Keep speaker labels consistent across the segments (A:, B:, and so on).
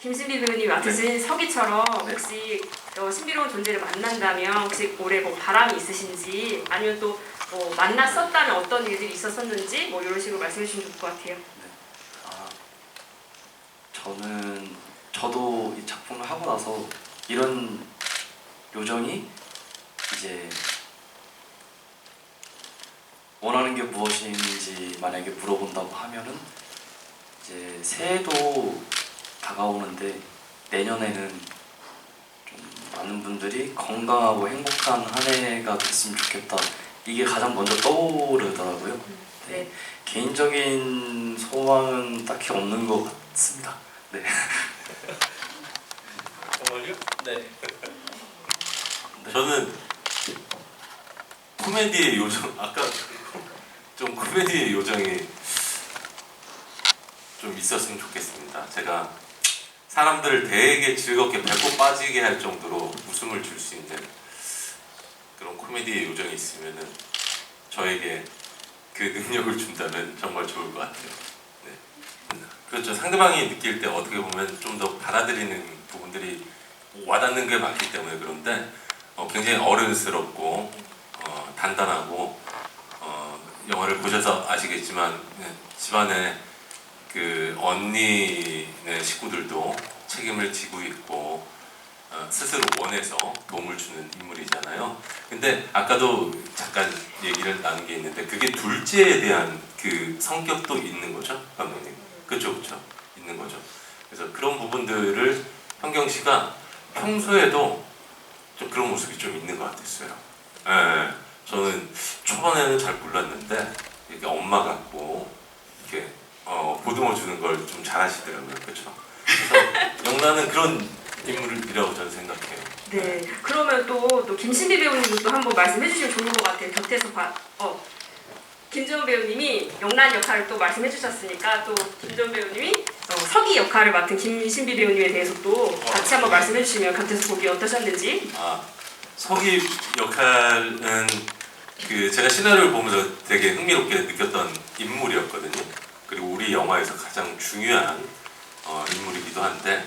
A: 김신비 배우님이 맡으신 서기처럼
B: 네.
A: 혹시 어, 신비로운 존재를 만난다면 혹시 올해 뭐 바람이 있으신지 아니면 또 뭐 만났었다면 어떤 일들이 있었었는지 뭐 이런 식으로 말씀해 주시면 좋을 것 같아요.
B: 아, 저는 저도 이 작품을 하고 나서 이런 요정이 이제 원하는 게 무엇인지 만약에 물어본다고 하면은 이제 새해도 다가오는데 내년에는 좀 많은 분들이 건강하고 행복한 한 해가 됐으면 좋겠다. 이게 가장 먼저 떠오르더라고요.
A: 네.
B: 개인적인 소망은 딱히 없는 것 같습니다. 네.
C: 정말요? 네.
D: 저는 코미디의 요정 아까 좀 코미디의 요정이 좀 있었으면 좋겠습니다. 제가 사람들을 되게 즐겁게 배꼽 빠지게 할 정도로 웃음을 줄 수 있는 그런 코미디의 요정이 있으면은 저에게 그 능력을 준다면 정말 좋을 것 같아요. 네. 그렇죠. 상대방이 느낄 때 어떻게 보면 좀 더 받아들이는 부분들이 와닿는 게 많기 때문에 그런데 어, 굉장히 어른스럽고 어, 단단하고 어, 영화를 보셔서 아시겠지만 네, 집안에 그 언니네 식구들도 책임을 지고 있고 어, 스스로 원해서 도움을 주는 인물이잖아요. 근데 아까도 잠깐 얘기를 나눈 게 있는데 그게 둘째에 대한 그 성격도 있는 거죠, 감독님. 그렇죠, 그렇죠, 있는 거죠. 그래서 그런 부분들을 현경 씨가 평소에도 좀 그런 모습이 좀 있는 것 같았어요. 예, 저는 초반에는 잘 몰랐는데 이렇게 엄마 같고 보듬어 주는 걸 좀 잘하시더라고요. 그렇죠. 그래서 영란은 그런 인물이라고 저는 생각해요.
A: 네. 그러면 또 또 김신비 배우님도 또 한번 말씀해 주시면 좋을 것 같아요. 곁에서 봐. 어. 김지원 배우님이 영란 역할을 또 말씀해 주셨으니까 또 김지원 배우님이 어, 서기 역할을 맡은 김신비 배우님에 대해서 또 같이 한번 말씀해 주시면 곁에서 보기 어떠셨는지.
D: 아 서기 역할은 그 제가 시나리오를 보면서 되게 흥미롭게 느꼈던 인물이었거든요. 그리고 우리 영화에서 가장 중요한 어, 인물이기도 한데,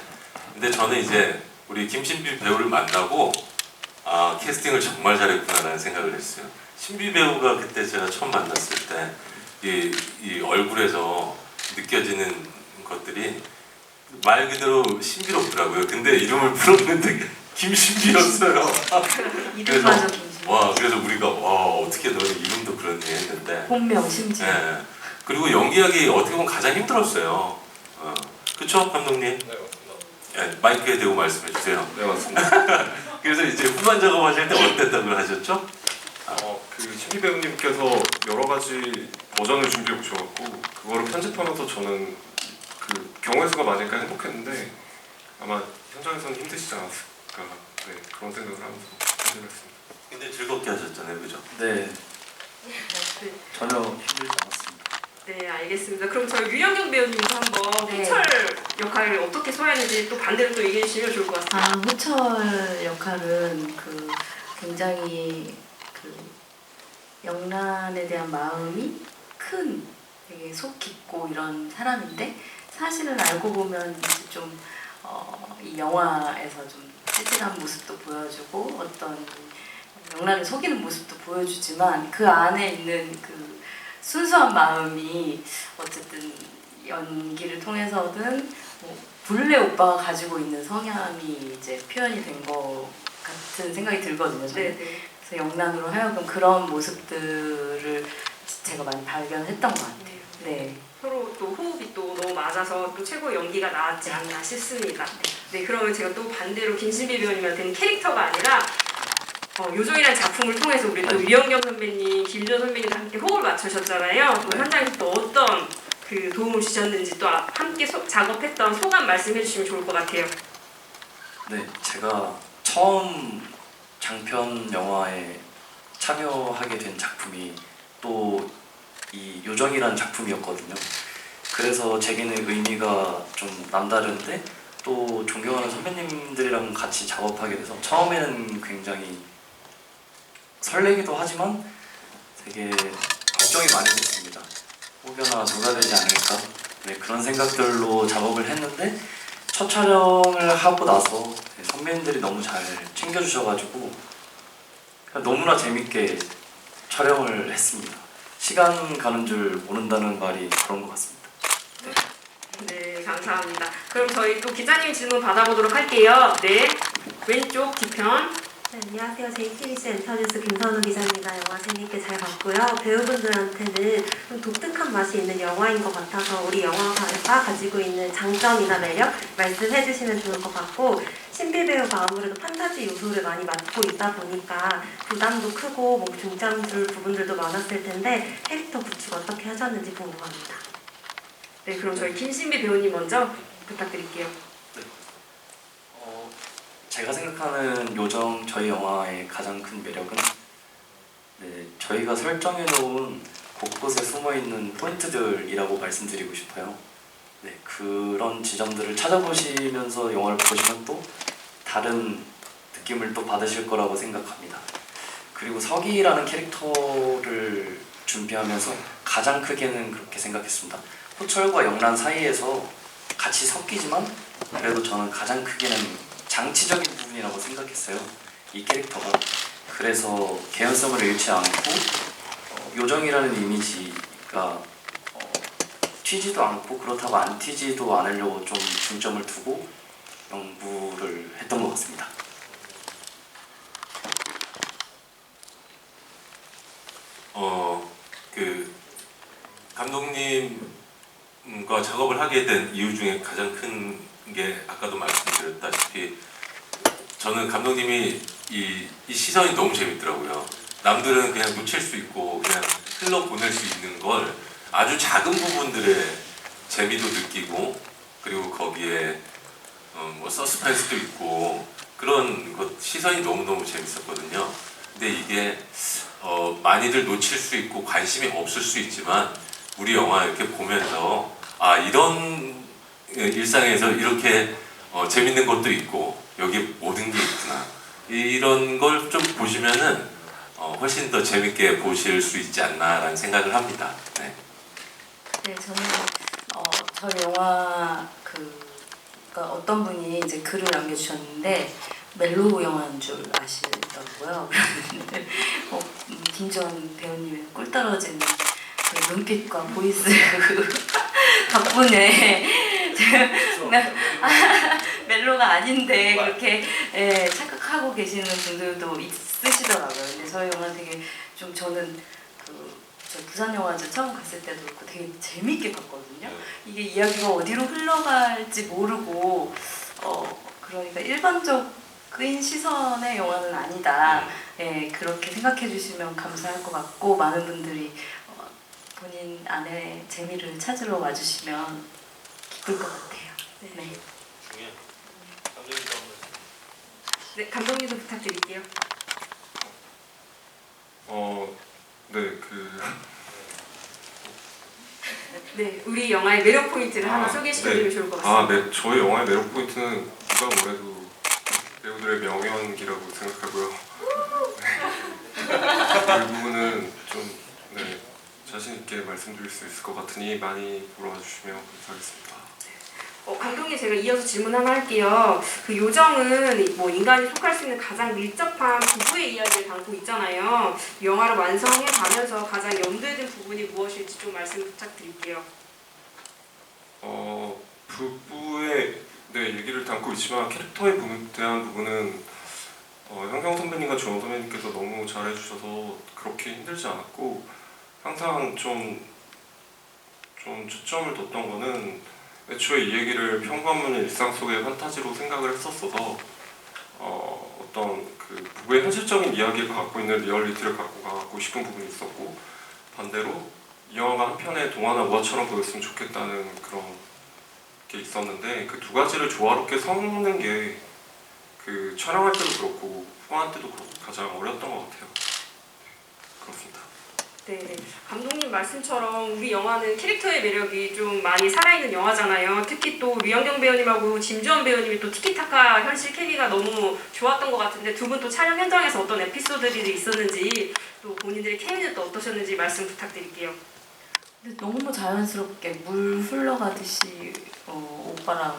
D: 근데 저는 이제 우리 김신비 배우를 만나고 아 캐스팅을 정말 잘했구나라는 생각을 했어요. 신비 배우가 그때 제가 처음 만났을 때 이 이 얼굴에서 느껴지는 것들이 말 그대로 신비롭더라고요. 근데 이름을 불렀는데 김신비였어요.
E: 김신.
D: 와 그래서 우리가 와 어떻게 너는 이름도 그러니 했는데
E: 본명 심지어.
D: 예 그리고 연기하기 어떻게 보면 가장 힘들었어요 어. 그쵸 감독님
C: 네, 맞습니다.
D: 예, 마이크에 대고 말씀해 주세요
C: 네, 맞습니다.
D: 그래서 이제 후반 작업하실 때 어땠다고 하셨죠?
C: 어, 그 신비 배우님께서 여러 가지 버전을 준비해 오셔갖고 그거를 편집하면서 저는 그 경우의 수가 많으니까 행복했는데 아마 현장에서는 힘드시지 않았을까 네, 그런 생각을 하면서 편집했습니다.
D: 굉장히 즐겁게 하셨잖아요 그죠?
B: 네,
A: 네.
B: 전혀 힘들지 않았습니다.
A: 네, 알겠습니다. 그럼 저희 유영경 배우님도 한번
E: 네.
A: 희철 역할을 어떻게 소화했는지 또 반대로 또 얘기해 주시면 좋을 것 같습니다.
E: 아 호철 역할은 그 굉장히 그 영란에 대한 마음이 큰 되게 속 깊고 이런 사람인데 사실은 알고 보면 이제 좀 어, 이 영화에서 좀 찌질한 모습도 보여주고 어떤 영란을 속이는 모습도 보여주지만 그 안에 있는 그 순수한 마음이 어쨌든 연기를 통해서든 뭐 본래 오빠가 가지고 있는 성향이 이제 표현이 된 것 같은 생각이 들거든요. 저는.
A: 네, 네.
E: 그래서 영란으로 하여금 그런 모습들을 제가 많이 발견했던 것 같아요. 네.
A: 서로 또 호흡이 또 너무 맞아서 또 최고의 연기가 나왔지 않나 싶습니다. 네, 그러면 제가 또 반대로 김신비 배우님한테는 캐릭터가 아니라 어, 요정이라는 작품을 통해서 우리 또 유영경 선배님, 김준 선배님과 함께 호흡을 맞추셨잖아요. 또 현장에서 또 어떤 그 도움을 주셨는지 또 아- 함께 소- 작업했던 소감 말씀해 주시면 좋을 것 같아요.
B: 네, 제가 처음 장편 영화에 참여하게 된 작품이 또 이 요정이라는 작품이었거든요. 그래서 제게는 의미가 좀 남다른데 또 존경하는 선배님들이랑 같이 작업하게 돼서 처음에는 굉장히 설레기도 하지만 되게 걱정이 많이 됐습니다. 혹여나 누가 되지 않을까? 네, 그런 생각들로 작업을 했는데 첫 촬영을 하고 나서 네, 선배님들이 너무 잘 챙겨주셔가지고 너무나 재밌게 촬영을 했습니다. 시간 가는 줄 모른다는 말이 그런 것 같습니다.
A: 네, 감사합니다. 그럼 저희 또 기자님 질문 받아보도록 할게요. 네, 왼쪽 뒤편.
F: 네, 안녕하세요. JTBC 엔터뉴스 김선우 기자입니다. 영화 재밌게 잘 봤고요. 배우분들한테는 좀 독특한 맛이 있는 영화인 것 같아서 우리 영화가 가지고 있는 장점이나 매력 말씀해 주시면 좋을 것 같고 신비 배우가 아무래도 판타지 요소를 많이 맡고 있다 보니까 부담도 크고 뭐 중점 줄 부분들도 많았을 텐데 캐릭터 구축 어떻게 하셨는지 궁금합니다.
A: 네, 그럼 저희 김신비 배우님 먼저 부탁드릴게요.
B: 생각하는 요정 저희 영화의 가장 큰 매력은 네, 저희가 설정해 놓은 곳곳에 숨어 있는 포인트들이라고 말씀드리고 싶어요. 네, 그런 지점들을 찾아보시면서 영화를 보시면 또 다른 느낌을 또 받으실 거라고 생각합니다. 그리고 서기라는 캐릭터를 준비하면서 가장 크게는 그렇게 생각했습니다. 호철과 영란 사이에서 같이 섞이지만 그래도 저는 가장 크게는 장치적인 부분이라고 생각했어요. 이 캐릭터가 그래서 개연성을 잃지 않고 어, 요정이라는 이미지가 어, 튀지도 않고 그렇다고 안 튀지도 않으려고 좀 중점을 두고 연구를 했던 것 같습니다.
D: 어, 그 감독님과 작업을 하게 된 이유 중에 가장 큰 게 아까도 말씀드렸다시피 저는 감독님이 이, 이 시선이 너무 재밌더라고요. 남들은 그냥 놓칠 수 있고 그냥 흘러 보낼 수 있는 걸 아주 작은 부분들의 재미도 느끼고 그리고 거기에 어, 뭐 서스펜스도 있고 그런 것 시선이 너무 너무 재밌었거든요. 근데 이게 어, 많이들 놓칠 수 있고 관심이 없을 수 있지만 우리 영화 이렇게 보면서 아 이런 일상에서 이렇게 어, 재밌는 것도 있고 여기 모든 게 있구나 이런 걸 좀 보시면은 어, 훨씬 더 재밌게 보실 수 있지 않나라는 생각을 합니다. 네.
E: 네, 저는 어, 저희 영화 그 그러니까 어떤 분이 이제 글을 남겨주셨는데 멜로 영화인 줄 아시더라고요. 어, 음, 김지원 배우님의 꿀 떨어지는 그 눈빛과 보이스 그 덕분에 멜로가 아닌데 그렇게 예, 착각하고 계시는 분들도 있으시더라고요. 근데 저희 영화 되게 좀 저는 그 저 부산 영화제 처음 갔을 때도 그렇고 되게 재밌게 봤거든요. 이게 이야기가 어디로 흘러갈지 모르고 어 그러니까 일반적인 시선의 영화는 아니다. 예 그렇게 생각해 주시면 감사할 것 같고 많은 분들이 어, 본인 안에 재미를 찾으러 와주시면 기쁠 것 같아요. 네.
A: 네, 감독님도 부탁드릴게요.
C: 어, 네, 그
A: 네, 우리 영화의 매력 포인트를 하나
C: 아,
A: 소개시켜주면
C: 네.
A: 좋을 것
C: 아,
A: 같습니다.
C: 네, 저희 영화의 매력 포인트는 누가 뭐래도 배우들의 명연기라고 생각하고요. 네. 그 부분은 좀 네, 자신 있게 말씀드릴 수 있을 것 같으니 많이 보러 와주시면 감사하겠습니다.
A: 어, 감독님 제가 이어서 질문 하나 할게요. 그 요정은 뭐 인간이 속할 수 있는 가장 밀접한 부부의 이야기를 담고 있잖아요. 이 영화를 완성해 가면서 가장 염두에 둔 부분이 무엇일지 좀 말씀 부탁드릴게요.
C: 어, 부부의 네, 얘기를 담고 있지만 캐릭터에 부분, 대한 부분은 어, 현경 선배님과 조원 선배님께서 너무 잘해주셔서 그렇게 힘들지 않았고 항상 좀, 좀 초점을 뒀던 거는 애초에 이 얘기를 평범한 일상 속의 판타지로 생각을 했었어서 어, 어떤 그 부부의 현실적인 이야기가 갖고 있는 리얼리티를 갖고 가고 싶은 부분이 있었고 반대로 이 영화가 한편의 동화나 우화처럼 보였으면 좋겠다는 그런 게 있었는데 그 두 가지를 조화롭게 섞는 게 그 촬영할 때도 그렇고 후한 때도 그렇고 가장 어려웠던 것 같아요. 네.
A: 네, 네. 감독님 말씀처럼 우리 영화는 캐릭터의 매력이 좀 많이 살아있는 영화잖아요. 특히 또 류영경 배우님하고 짐주원 배우님이 또 티키타카 현실 케미가 너무 좋았던 것 같은데 두 분 또 촬영 현장에서 어떤 에피소드들이 있었는지 또 본인들의 케미는 또 어떠셨는지 말씀 부탁드릴게요.
E: 근데 너무 자연스럽게 물 흘러가듯이 어, 오빠랑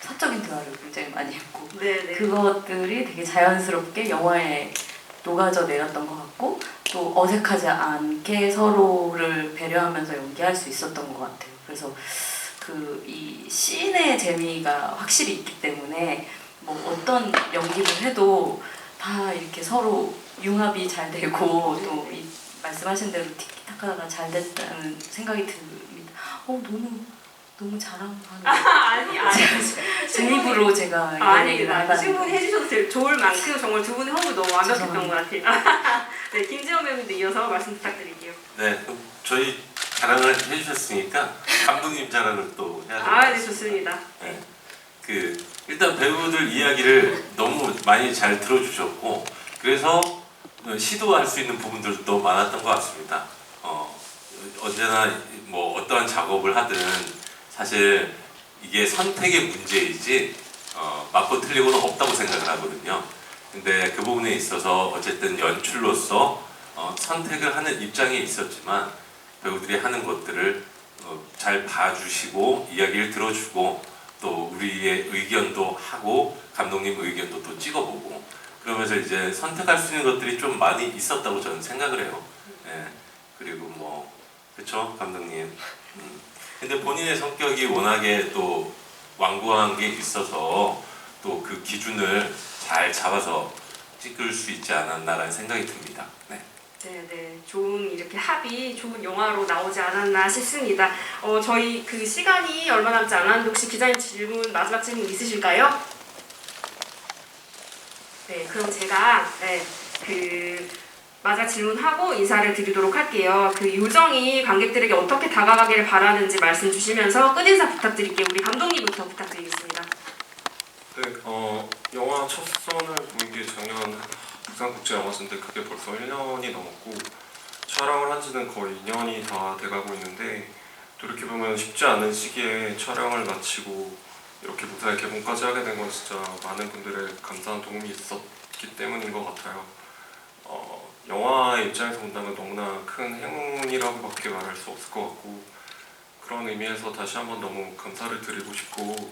E: 사적인 대화를 굉장히 많이 했고
A: 네네.
E: 그것들이 되게 자연스럽게 영화에 녹아져 내렸던 것 같고 또 어색하지 않게 서로를 배려하면서 연기할 수 있었던 것 같아요. 그래서 그 이 씬의 재미가 확실히 있기 때문에 뭐 어떤 연기를 해도 다 이렇게 서로 융합이 잘 되고 또 이 말씀하신 대로 티키타카가 잘 됐다는 생각이 듭니다. 어 너무 너무 자랑하는
A: 아니 아니.
E: 제 입으로 제가
A: 아.
E: 하다니
A: 충분히 해주셔도 될- 좋을 만큼 정말 두 분의 호흡이 너무 완벽했던. 것 같아요. 네, 김지원 배우님도 이어서 말씀 부탁드릴게요.
D: 네, 그럼 저희 자랑을 해주셨으니까 감독님 자랑을 또 해야 될것
A: 아, 네. 좋습니다.
D: 네. 그 일단 배우들 이야기를 너무 많이 잘 들어주셨고 그래서 시도할 수 있는 부분들도 너무 많았던 것 같습니다. 어, 언제나 뭐 어떠한 작업을 하든 사실 이게 선택의 문제이지 어, 맞고 틀리고는 없다고 생각을 하거든요. 근데 그 부분에 있어서 어쨌든 연출로서 어, 선택을 하는 입장에 있었지만 배우들이 하는 것들을 어, 잘 봐주시고 이야기를 들어주고 또 우리의 의견도 하고 감독님 의견도 또 찍어보고 그러면서 이제 선택할 수 있는 것들이 좀 많이 있었다고 저는 생각을 해요. 예. 그리고 뭐 그렇죠 감독님. 음. 근데 본인의 성격이 워낙에 또 완고한 게 있어서 또 그 기준을 잘 잡아서 찍을 수 있지 않았나라는 생각이 듭니다. 네.
A: 네, 네. 좋은 이렇게 합이 좋은 영화로 나오지 않았나 싶습니다. 어, 저희 그 시간이 얼마 남지 않았는데 혹시 기자님 질문 마지막 질문 있으실까요? 네, 그럼 제가 네, 그 마지막 질문하고 인사를 드리도록 할게요. 그 요정이 관객들에게 어떻게 다가가기를 바라는지 말씀 주시면서 끝인사 부탁드릴게요. 우리 감독님부터 부탁드리겠습니다.
C: 네, 어, 영화 첫 선을 보인 게 작년 부산국제영화제인데 그게 벌써 1년이 넘었고 촬영을 한 지는 거의 2년이 다 돼가고 있는데 돌이켜보면 쉽지 않은 시기에 촬영을 마치고 이렇게 무사히 개봉까지 하게 된 건 진짜 많은 분들의 감사한 도움이 있었기 때문인 것 같아요. 어, 영화의 입장에서 본다면 너무나 큰 행운이라고밖에 말할 수 없을 것 같고 그런 의미에서 다시 한번 너무 감사를 드리고 싶고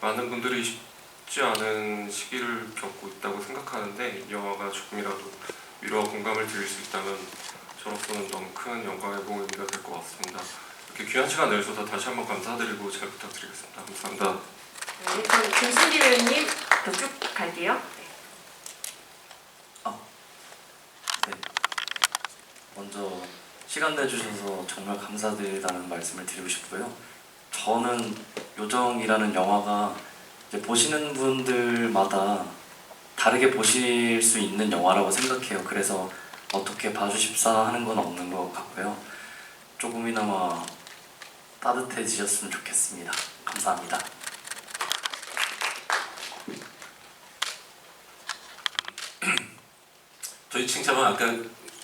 C: 많은 분들이 쉽지 않은 시기를 겪고 있다고 생각하는데 이 영화가 조금이라도 위로와 공감을 드릴 수 있다면 저로서는 너무 큰 영광의 의미가 될 것 같습니다. 이렇게 귀한 시간 내주셔서 다시 한번 감사드리고 잘 부탁드리겠습니다. 감사합니다.
A: 네, 그럼 김신기 배우님 더쭉 갈게요.
B: 네. 먼저 시간 내주셔서 정말 감사드리다는 말씀을 드리고 싶고요. 저는 요정이라는 영화가 보시는 분들마다 다르게 보실 수 있는 영화라고 생각해요. 그래서 어떻게 봐주십사 하는 건 없는 것 같고요. 조금이나마 따뜻해지셨으면 좋겠습니다. 감사합니다.
D: 저희 칭찬은 아까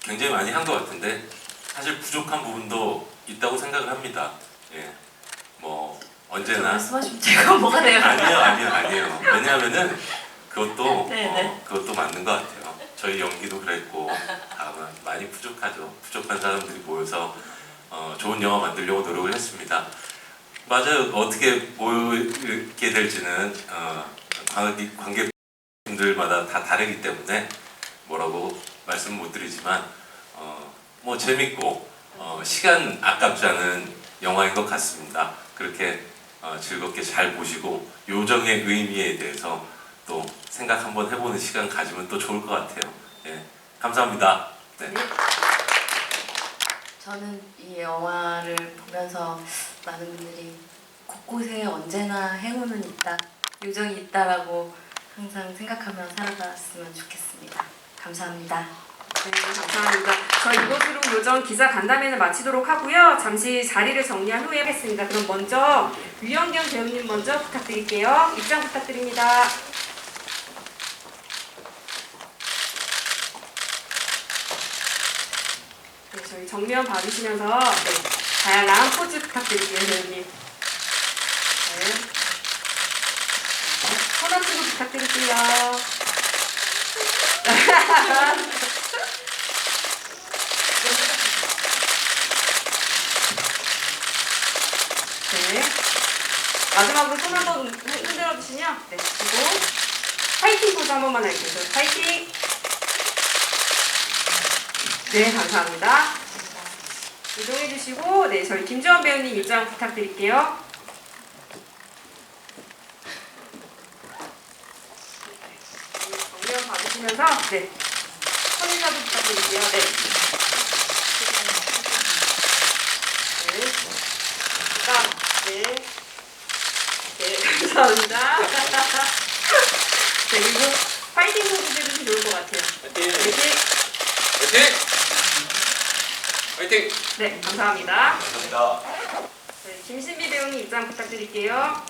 D: 굉장히 많이 한 것 같은데 사실 부족한 부분도 있다고 생각을 합니다. 예, 뭐 언제나
E: 말씀하시면 제가 뭐가 돼요?
D: 아니요, 아니요, 아니에요. 왜냐하면은 그것도
E: 네, 네.
D: 어, 그것도 맞는 것 같아요. 저희 연기도 그랬고 아마 많이 부족하죠. 부족한 사람들이 모여서 어, 좋은 영화 만들려고 노력을 했습니다. 맞아요. 어떻게 모이게 될지는 어, 관객, 관객 분들마다 다 다르기 때문에 뭐라고 말씀 못 드리지만 어, 뭐 재밌고 어, 시간 아깝지 않은 영화인 것 같습니다. 그렇게 어, 즐겁게 잘 보시고 요정의 의미에 대해서 또 생각 한번 해보는 시간 가지면 또 좋을 것 같아요. 예, 감사합니다. 네.
E: 저는 이 영화를 보면서 많은 분들이 곳곳에 언제나 행운은 있다, 요정이 있다라고 항상 생각하며 살아갔으면 좋겠습니다. 감사합니다.
A: 네, 감사합니다. 저희 이것으로 요정 기자 간담회는 마치도록 하고요. 잠시 자리를 정리한 후에 하겠습니다. 그럼 먼저 유영경 배우님 먼저 부탁드릴게요. 입장 부탁드립니다. 네, 저희 정면 봐주시면서 네, 다양한 포즈 부탁드릴게요, 배우님. 네. 손 앞으로 부탁드릴게요. 네. 마지막으로 손 한 번 흔들어 주시면 네 그리고 파이팅 포즈 한 번만 할게요. 저 파이팅. 네 감사합니다. 이동해 주시고 네 저희 김주원 배우님 입장 부탁드릴게요. 정면 봐주시면서 네 손인사도 부탁드릴게요. 네. 네. 자, 네. 네, 감사합니다. 네, 그리고 파이팅 포즈 해주시면 좋을 것 같아요.
D: 화이팅!
A: 파이팅!
D: 화이팅! 화이팅!
A: 네, 감사합니다.
D: 감사합니다.
A: 네, 김신비 배우님 입장 부탁드릴게요.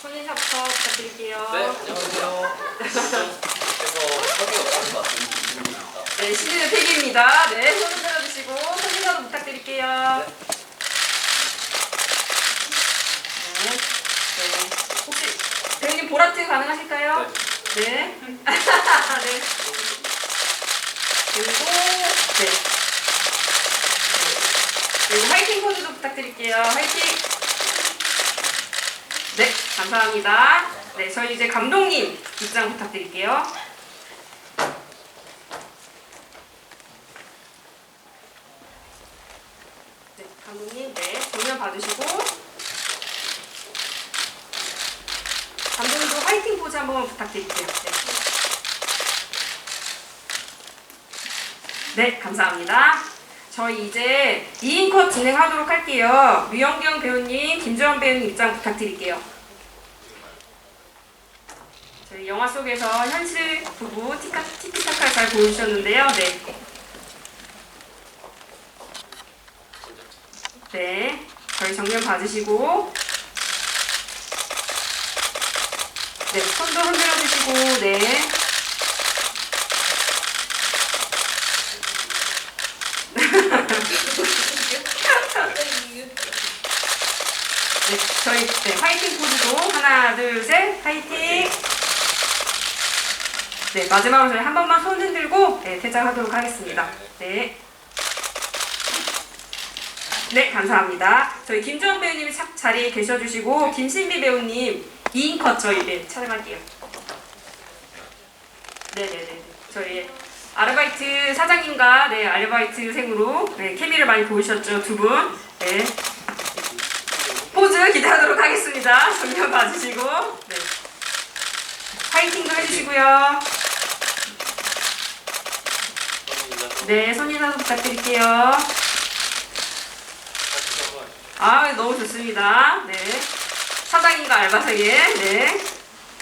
A: 손인사부터 부탁드릴게요.
G: 네, 안녕하세요. 그래서 섭외 없는 것 같습니다.
A: 네, 시즌의 팩입니다. 네, 손을 들어주시고 손인사도 부탁드릴게요. 네. 네. 혹시 배우님 보라트 가능하실까요? 네. 네. 그리고 네. 그리고 화이팅 포즈도 부탁드릴게요. 화이팅. 네, 감사합니다. 네, 저희 이제 감독님 입장 부탁드릴게요. 네, 감독님, 네, 정면 봐주시고. 화이팅 포즈 한 번만 부탁드릴게요. 네. 네, 감사합니다. 저희 이제 2인 컷 진행하도록 할게요. 류영경 배우님, 김주원 배우님 입장 부탁드릴게요. 저희 영화 속에서 현실 부부 티카, 티키타카를 잘 보여주셨는데요. 네. 네, 저희 정면 봐주시고 네, 손도 흔들어 주시고 네. 네, 저희 네, 화이팅 포즈도 하나, 둘, 셋, 화이팅! 네, 마지막으로 저희 한 번만 손 흔들고 네, 퇴장하도록 하겠습니다. 네. 네, 감사합니다. 저희 김주원 배우님이 착 자리에 계셔주시고 김신비 배우님 2인 컷 저희 네, 촬영할게요. 네네네. 저희 아르바이트 사장님과 네 아르바이트생으로 네, 케미를 많이 보이셨죠 두 분. 네. 포즈 기대하도록 하겠습니다. 정면 봐주시고 네. 파이팅도 해주시고요. 네, 손인사도 부탁드릴게요. 아, 너무 좋습니다. 네. 사장님과 알바생의, 네.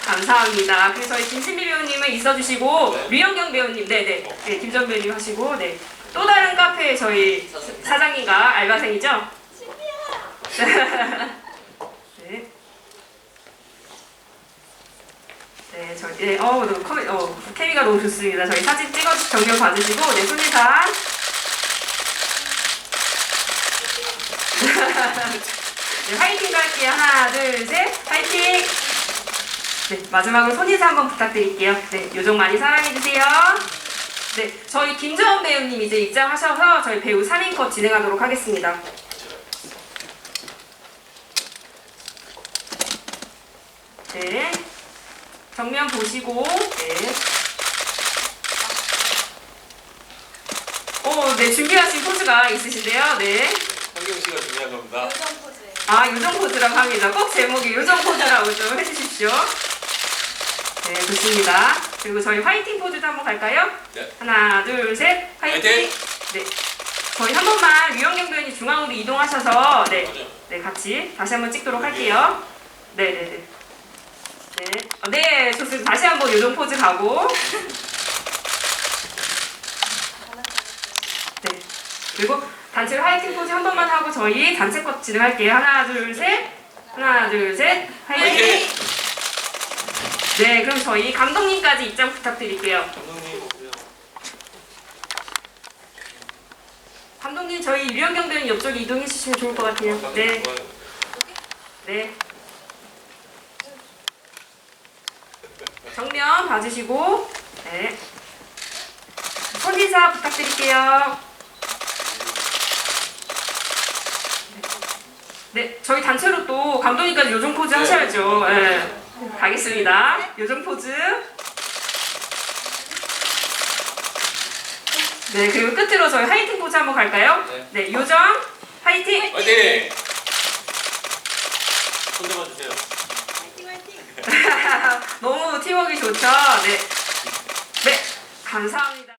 A: 감사합니다. 저희 김신미 배우님은 있어주시고, 류영경 배우님, 네네. 네, 김전 배우님 하시고, 네. 또 다른 카페에 저희 사장님과 알바생이죠? 네. 네, 저희, 네, 어, 너무 커, 어, 케미가 너무 좋습니다. 저희 사진 찍어, 정면 봐주시고, 네, 손인사. 네, 화이팅 갈게요. 하나, 둘, 셋, 화이팅! 네, 마지막으로 손인사 한번 부탁드릴게요. 네, 요정 많이 사랑해주세요. 네, 저희 김정은 배우님 이제 입장하셔서 저희 배우 3인 컷 진행하도록 하겠습니다. 네, 정면 보시고, 네. 어, 네, 준비하신 포즈가 있으신데요. 네.
D: 황경 씨가 준비한 겁니다.
A: 아, 요정 포즈라고 합니다. 꼭 제목이 요정 포즈라고 좀 해주십시오. 네, 좋습니다. 그리고 저희 화이팅 포즈도 한번 갈까요?
D: 네.
A: 하나, 둘, 셋, 화이팅!
D: 화이팅!
A: 네. 저희 한 번만 유영경 배우님 중앙으로 이동하셔서 네,
D: 맞아요.
A: 네 같이 다시 한번 찍도록 할게요. 네, 네, 네. 네, 어, 네, 좋습니다. 다시 한번 요정 포즈 가고. 네. 그리고 단체 화이팅 포즈 한 번만 하고 저희 단체 컷 진행할게요. 하나, 둘, 셋. 하나, 둘, 셋. 화이팅! 네, 그럼 저희 감독님까지 입장 부탁드릴게요.
D: 감독님 오세요.
A: 감독님, 저희 유영경 배우님 옆쪽에 이동해 주시면 좋을 것 같아요. 네,
D: 좋아요.
A: 네. 정면 봐주시고, 네. 인사 부탁드릴게요. 네, 저희 단체로 또 감독님까지 요정 포즈 하셔야죠. 네. 가겠습니다. 요정 포즈. 네, 그리고 끝으로 저희 화이팅 포즈 한번 갈까요?
G: 네.
A: 네, 요정 화이팅!
G: 화이팅! 손 잡아주세요.
A: 너무 팀워크 좋죠? 네. 네, 감사합니다.